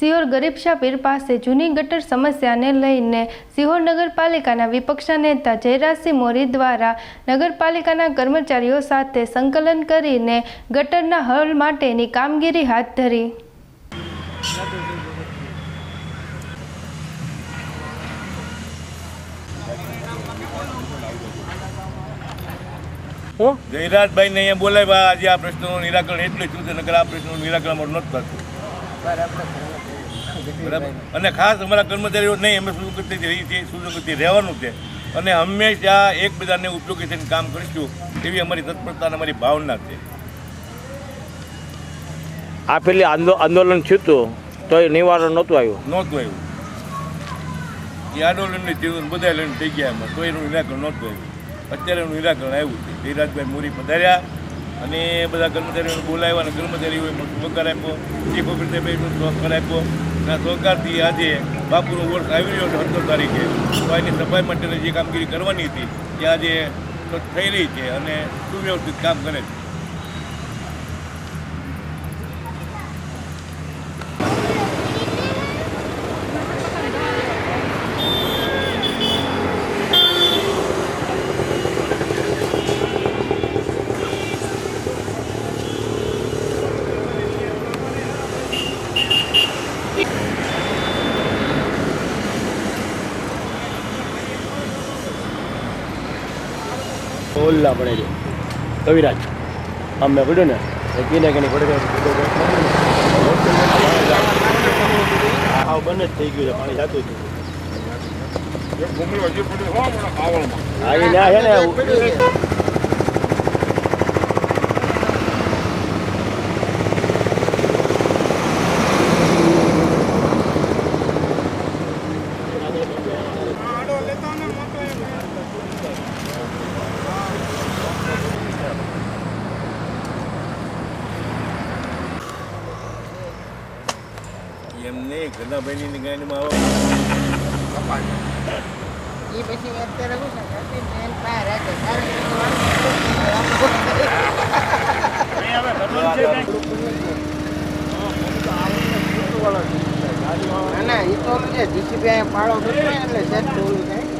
સિહોર ગરીબશા પીર પાસે જૂની ગટર સમસ્યાને લઈને સિહોર નગરપાલિકાના વિપક્ષના નેતા જયરાજસિંહ મોરી દ્વારા નગરપાલિકાના કર્મચારીઓ સાથે સંકલન કરીને ગટરના હલ માટેની કામગીરી હાથ ધરી. જયરાજભાઈ ને અહીંયા બોલાવ્યા. આજે આ પ્રશ્નનું નિરાકરણ એટલું થયું નગર આ પ્રશ્નનું નિરાકરણ નથી થતું. બરાબર અને ખાસ અમારા કર્મચારીઓ નહીં અમે સુરક્ષિત રહી છે સુરક્ષિત રહેવાનું છે. અને હંમેશા એકબીજાને ઉપયોગી થઈને કામ કરીશું એવી અમારી તત્પરતા અને અમારી ભાવના છે. આ પેલી આંદોલન થયું હતું તો એ નિવારણ નહોતું આવ્યું? નહોતું આવ્યું. એ આંદોલનની જીવન બધા લઈને થઈ ગયા એમાં તો એનું નિરાકરણ નહોતું આવ્યું. અત્યારે એનું નિરાકરણ આવ્યું છે. ધીરાજભાઈ મોરી પધાર્યા અને બધા કર્મચારીઓને બોલાવ્યા અને કર્મચારીઓએ સહકાર આપ્યો. ચીફ ઓફિસરે આપ્યો. આ સહકારથી આજે બાપુનો વર્ષ આવી રહ્યો છે સત્તર તારીખે. તો એની સફાઈ માટેની જે કામગીરી કરવાની હતી તે આજે થઈ રહી છે અને સુવ્યવસ્થિત કામ કરે છે. ઓલા પડે છે. કવિરાજ આમ મેં પડ્યું ને એ કીને કે પડે આવ બંને જ થઈ ગયું છે પાણી જાતું હતું હા એ ના છે ને એમને ઘરના ભાઈની ગાડીમાં એ પછી અત્યારે શું છે બેન બહાર રાખે ના ના એ તો જીસીબી પાળો કર્યો એટલે સેટ તો થાય.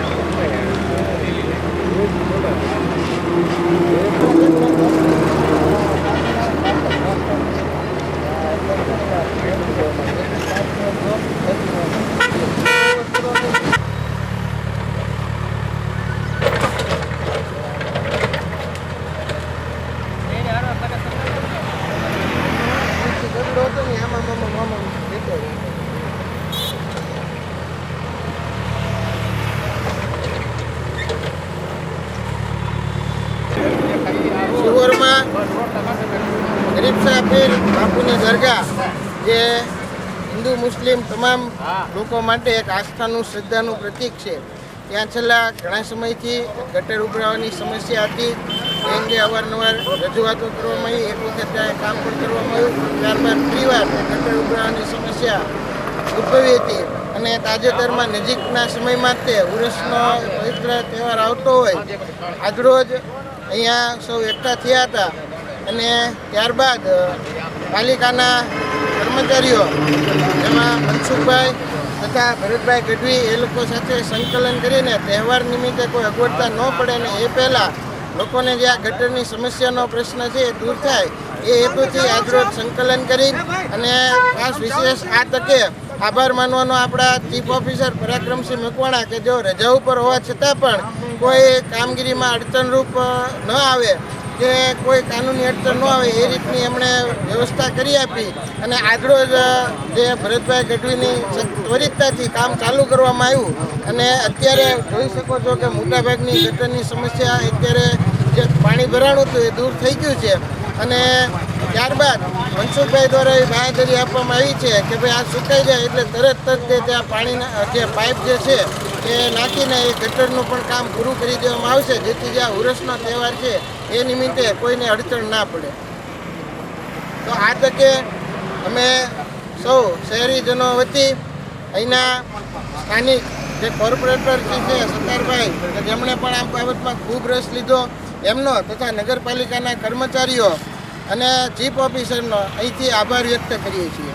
ગરીબ સાહેબ બાપુની દરગાહ, જે હિન્દુ, મુસ્લિમ તમામ લોકો માટે એક આસ્થાનું, શ્રદ્ધાનું પ્રતીક છે. ત્યાં છેલ્લા ઘણા સમયથી ગટર ઉભરાવાની સમસ્યા હતી. એ અંગે અવારનવાર રજૂઆતો કરવામાં આવી. એક વખત ત્યાં કામ પણ કરવામાં આવ્યું. ત્યારબાદ ફરીવાર ગટર ઉભરાવાની સમસ્યા ઉદ્ભવી હતી. અને તાજેતરમાં નજીકના સમયમાં તે ઉરસનો પવિત્ર તહેવાર આવતો હોય. આજરોજ અહીંયા સૌ એકઠા થયા હતા અને ત્યારબાદ પાલિકાના કર્મચારીઓ એમાં મનસુખભાઈ તથા ભરતભાઈ ગઢવી એ લોકો સાથે સંકલન કરીને તહેવાર નિમિત્તે કોઈ અગવડતા ન પડે ને એ પહેલાં લોકોને જે આ ગટરની સમસ્યાનો પ્રશ્ન છે એ દૂર થાય, એ હેતુથી આજરોજ સંકલન કરી અને ખાસ વિશેષ આ તકે આભાર માનવાનો આપણા ચીફ ઓફિસર પરાક્રમસિંહ મકવાણા કે જેઓ રજા ઉપર હોવા છતાં પણ કોઈ કામગીરીમાં અડચણરૂપ ન આવે, કે કોઈ કાનૂની અડચણ ન આવે, એ રીતની એમણે વ્યવસ્થા કરી આપી. અને આગળ જ જે ભરતભાઈ ગઢવીની ત્વરિતતાથી કામ ચાલુ કરવામાં આવ્યું, અને અત્યારે જોઈ શકો છો કે મોટાભાગની ગટરની સમસ્યા અત્યારે જે પાણી ભરાણું હતું એ દૂર થઈ ગયું છે. અને ત્યારબાદ મનસુખભાઈ દ્વારા એ બાંહેધરી આપવામાં આવી છે કે ભાઈ આ સુકાઈ જાય એટલે તરત જ તે ત્યાં પાણીના, જે પાઇપ જે છે એ નાખીને એ ગટરનું પણ કામ પૂરું કરી દેવામાં આવશે, જેથી જે આ ઉરસનો તહેવાર છે, એ નિમિત્તે કોઈને અડચણ ના પડે. તો આ તકે અમે સૌ શહેરીજનો વતી અહીંના સ્થાનિક જે કોર્પોરેટર છે, સત્તારભાઈ જેમણે પણ આ બાબતમાં ખૂબ રસ લીધો, એમનો તથા નગરપાલિકાના કર્મચારીઓ અને ચીફ ઓફિસરનો અહીંથી આભાર વ્યક્ત કરીએ છીએ.